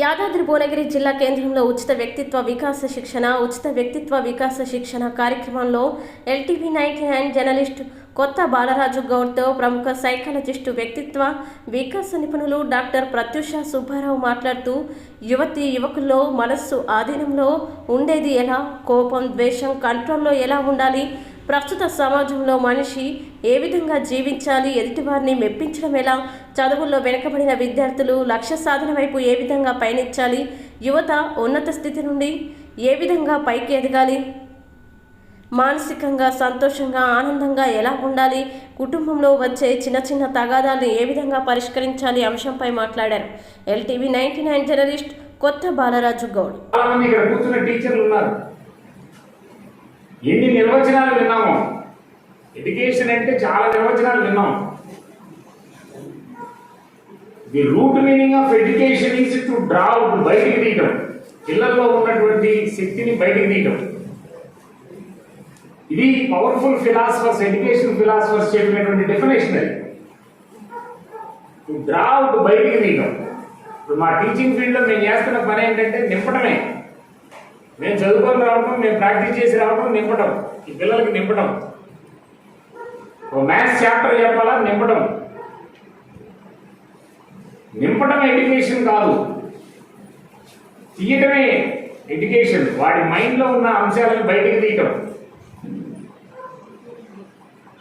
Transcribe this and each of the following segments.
యాదాద్రి భువనగిరి జిల్లా కేంద్రంలో ఉచిత వ్యక్తిత్వ వికాస శిక్షణ ఉచిత వ్యక్తిత్వ వికాస శిక్షణ కార్యక్రమంలో ఎల్టీవీ నైన్టీ నైన్ జర్నలిస్ట్ కొత్త బాలరాజు గౌడ్తో ప్రముఖ సైకాలజిస్టు వ్యక్తిత్వ వికాస నిపుణులు డాక్టర్ ప్రత్యూష సుబ్బారావు మాట్లాడుతూ యువతి యువకుల్లో మనస్సు ఆధీనంలో ఉండేది ఎలా? కోపం ద్వేషం కంట్రోల్లో ఎలా ఉండాలి? ప్రస్తుత సమాజంలో మనిషి ఏ విధంగా జీవించాలి ఎదుటివారిని మెప్పించడం ఎలా చదువుల్లో వెనుకబడిన విద్యార్థులు లక్ష్య సాధన వైపు ఏ విధంగా పయనించాలి యువత ఉన్నత స్థితి నుండి ఏ విధంగా పైకి ఎదగాలి మానసికంగా సంతోషంగా ఆనందంగా ఎలా ఉండాలి కుటుంబంలో వచ్చే చిన్న చిన్న తగాదాలను ఏ విధంగా పరిష్కరించాలి అంశంపై మాట్లాడారు ఎల్టీవీ నైన్టీ నైన్ జర్నలిస్ట్ కొత్త బాలరాజు గౌడ్. ఇక్కడ కూర్చున్న టీచర్లు ఉన్నారు. ఎన్ని నిర్వచనాలు విన్నాము? ఎడ్యుకేషన్ అంటే చాలా నిర్వచనాలు విన్నాం. The root meaning of education is to draw బయటికి తీయటం. పిల్లల్లో ఉన్నటువంటి శక్తిని బయటికి తీయటం. ఇది పవర్ఫుల్ ఫిలాసఫర్స్ ఎడ్యుకేషన్ ఫిలాసఫర్స్ చెప్పినటువంటి డెఫినేషన్ అది. డ్రా అవుట్ బయటికి తీయటం. ఇప్పుడు మా టీచింగ్ ఫీల్డ్లో మేము చేస్తున్న పని ఏంటంటే నింపడమే మేము చదువుకొని రావడం మేము ప్రాక్టీస్ చేసి రావడం నింపడం ఈ పిల్లలకి నింపడం ఓ మ్యాథ్స్ చాప్టర్ చెప్పాలా? నింపడం నింపడం ఎడ్యుకేషన్ కాదు. తీయటమే ఎడ్యుకేషన్. వాడి మైండ్లో ఉన్న అంశాలను బయటికి తీయటం.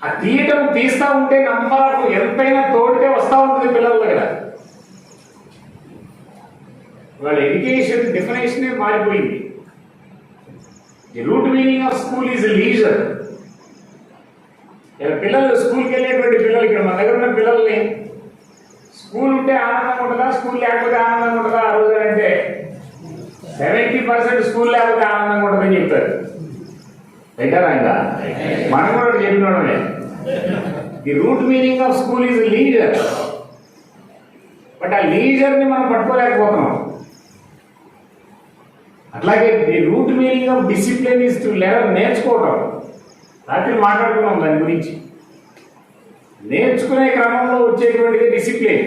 ఆ తీయటం తీస్తూ ఉంటే నమ్మకాలకు ఎంతైనా తోడితే వస్తూ ఉంటుంది పిల్లల దగ్గర. వాళ్ళ ఎడ్యుకేషన్ డెఫినేషనే మారిపోయింది. The root meaning of school is leisure ఇలా పిల్లలు స్కూల్కి వెళ్ళేటువంటి పిల్లలు ఇక్కడ మన దగ్గర ఉన్న పిల్లల్ని స్కూల్ ఉంటే ఆనందంగా ఉంటుందా? స్కూల్ లేకపోతే ఆనందంగా ఉంటుందా? ఆ రోజు అంటే సెవెంటీ పర్సెంట్ స్కూల్ లేకపోతే ఆనందంగా ఉంటుందని చెప్తారు. పెట్టారా ఇంకా? మనం కూడా చెప్పినోడమే the root meaning of school is leisure but ఆ లీజర్ని మనం పట్టుకోలేకపోతున్నాం. అట్లాగే the root meaning of discipline is to level నేర్చుకోవటం. రాత్రి మాట్లాడుకున్నాం దాని గురించి. నేర్చుకునే క్రమంలో వచ్చేటువంటిది డిసిప్లిన్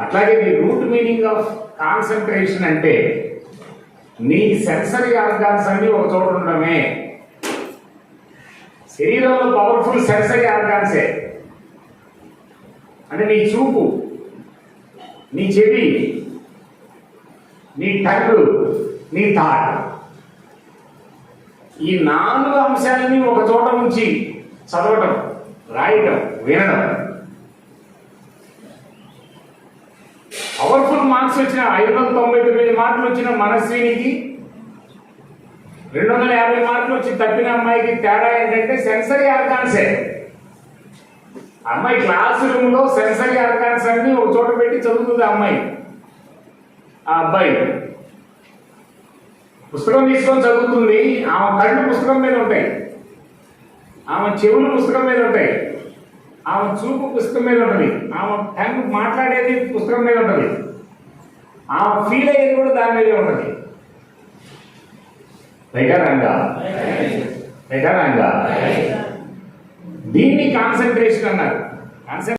అట్లాగే the root meaning of concentration అంటే నీ సెన్సరీ ఆర్గాన్స్ అన్ని ఒక చోట ఉండడమే. శరీరంలో పవర్ఫుల్ సెన్సరీ ఆర్గాన్సే అంటే నీ చూపు నీ చెవి నీ టంగ్ నీ థాట్ ఈ నాలుగు అంశాలని ఒక చోట ఉంచి చదవటం రాయటం వినడం. పవర్ఫుల్ మార్క్స్ వచ్చిన ఐదు వందల తొంభై తొమ్మిది మార్కులు వచ్చిన మనస్వినికి రెండు వందల యాభై మార్కులు వచ్చి తప్పిన అమ్మాయికి తేడా ఏంటంటే సెన్సరీ ఆర్గాన్సే అమ్మాయి క్లాస్ రూమ్లో సెన్సరీ ఆర్గాన్స్ అన్ని ఒక చోట పెట్టి చదువుతుంది అమ్మాయి. ఆ అబ్బాయి. పుస్తకం తీసుకొని చదువుతుంది. ఆమె కళ్ళు పుస్తకం మీద ఉంటాయి. ఆమె చెవులు పుస్తకం మీద ఉంటాయి. ఆమె చూపు పుస్తకం మీద ఉంటుంది. ఆమె టంగ్ మాట్లాడేది పుస్తకం మీద ఉంటుంది. ఆమె ఫీల్ అయ్యేది కూడా దాని మీదే ఉంటుంది. రైటారంగా రైటారంగా దీన్ని కాన్సన్ట్రేషన్ అన్నారు. కాన్సన్